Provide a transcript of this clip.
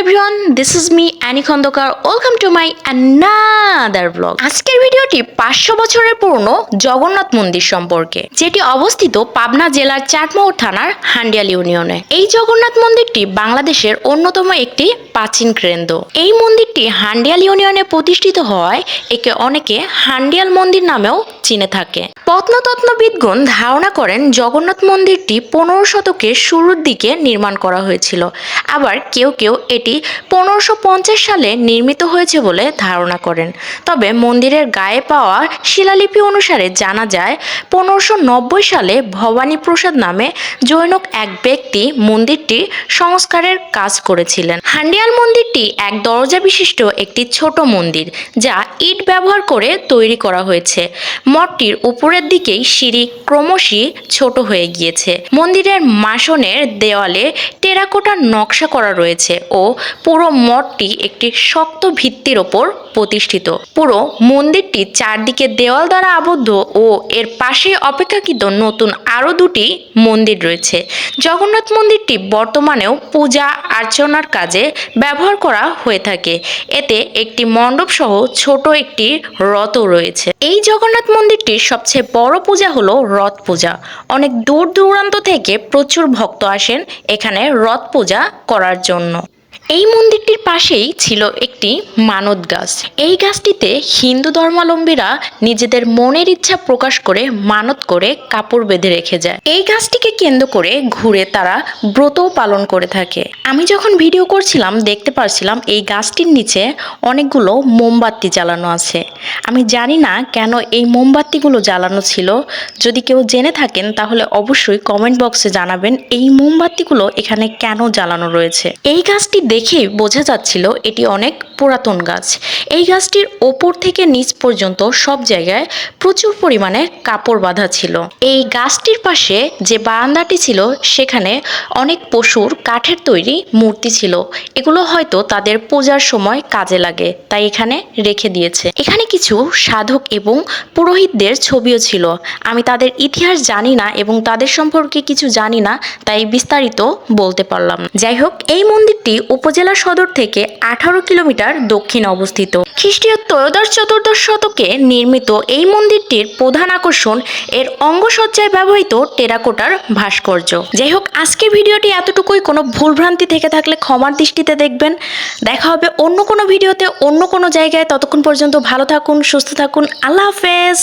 Everyone this is me Annie Khondokar welcome to my another blog আজকের ভিডিওটি পাঁচশো বছরের পুরনো জগন্নাথ মন্দির সম্পর্কে, যেটি অবস্থিত পাবনা জেলার চাটমোহর থানার হান্ডিয়াল ইউনিয়নে। এই জগন্নাথ মন্দিরটি বাংলাদেশের অন্যতম একটি প্রাচীন কেন্দ্র। এই মন্দিরটি হান্ডিয়াল ইউনিয়নে প্রতিষ্ঠিত হওয়ায় একে অনেকে হান্ডিয়াল মন্দির নামেও চিনে থাকে। প্রত্নতত্ত্ববিদগণ ধারণা করেন জগন্নাথ মন্দিরটি পনেরো শতকের শুরুর দিকে নির্মাণ করা হয়েছিল। আবার কেউ কেউ এটি পনেরোশো সালে নির্মিত হয়েছে বলে ধারণা করেন। তবে মন্দিরের গায়ে পাওয়া শিলালিপি অনুসারে জানা যায়, পনেরোশো সালে ভবানী প্রসাদ নামে জৈনক এক ব্যক্তি মন্দিরটি সংস্কারের কাজ করেছিলেন। হান্ডিয়াল মন্দিরটি এক দরজা বিশিষ্ট একটি ছোট মন্দির, যা ইট ব্যবহার করে তৈরি করা হয়েছে। মঠটির উপরের দিকেই সিঁড়ি ক্রমশই ছোট হয়ে গিয়েছে। মন্দিরের মাসনের দেওয়ালে টেরাকোটার নকশা করা রয়েছে ও পুরো মঠটি একটি শক্ত ভিত্তির ওপর প্রতিষ্ঠিত। পুরো মন্দিরটি চারদিকে দেওয়াল দ্বারা আবদ্ধ ও এর পাশে অপেক্ষাকৃত নতুন আরও দুটি মন্দির রয়েছে। জগন্নাথ মন্দিরটি বর্তমানেও পূজা অর্চনার কাজে ব্যবহার করা হয়ে থাকে। এতে একটি মণ্ডপ সহ ছোট একটি রথও রয়েছে। এই জগন্নাথ মন্দিরটির সবচেয়ে বড় পূজা হলো রথ পূজা। অনেক দূর দূরান্ত থেকে প্রচুর ভক্ত আসেন এখানে রথ পূজা করার জন্য। এই মন্দিরটির পাশেই ছিল একটি মানত গাছ। এই গাছটিতে হিন্দু ধর্মাবলম্বীরা নিজেদের মনের ইচ্ছা প্রকাশ করে মানত করে কাপড় বেঁধে রেখে যায়। এই গাছটিকে কেন্দ্র করে ঘুরে তারা ব্রতও পালন করে থাকে। আমি যখন ভিডিও করছিলাম, দেখতে পারছিলাম এই গাছটির নিচে অনেকগুলো মোমবাতি জ্বালানো আছে। আমি জানি না কেন এই মোমবাতিগুলো জ্বালানো ছিল। যদি কেউ জেনে থাকেন, তাহলে অবশ্যই কমেন্ট বক্সে জানাবেন এই মোমবাতিগুলো এখানে কেন জ্বালানো রয়েছে। এই গাছটি দেখে বোঝা যাচ্ছিল এটি অনেক পুরাতন গাছ। এই গাছটির ওপর থেকে নিচ পর্যন্ত সব জায়গায় প্রচুর পরিমাণে কাপড় বাঁধা ছিল। এই গাছটির পাশে যে বারান্দাটি ছিল, সেখানে অনেক পশুর কাঠের তৈরি মূর্তি ছিল। এগুলো হয়তো তাদের পূজার সময় কাজে লাগে, তাই এখানে রেখে দিয়েছে। এখানে কিছু সাধক এবং পুরোহিতদের ছবিও ছিল। আমি তাদের ইতিহাস জানি না এবং তাদের সম্পর্কে কিছু জানি না, তাই বিস্তারিত বলতে পারলাম যাই হোক, এই মন্দিরটি উপজেলা সদর থেকে আঠারো কিলোমিটার দক্ষিণে অবস্থিত। খ্রিস্টীয় ত্রয়োদশ চতুর্দশ শতকে নির্মিত এই মন্দিরটির প্রধান আকর্ষণ এর অঙ্গসজ্জায় ব্যবহৃত টেরাকোটার ভাস্কর্য। যাই হোক আজকের ভিডিওটি এতটুকুই। কোনো ভুলভ্রান্তি থেকে থাকলে ক্ষমার দৃষ্টিতে দেখবেন। দেখা হবে অন্য কোনো ভিডিওতে অন্য কোনো জায়গায়। ততক্ষণ পর্যন্ত ভালো থাকুন, সুস্থ থাকুন। আল্লাহ হাফেজ!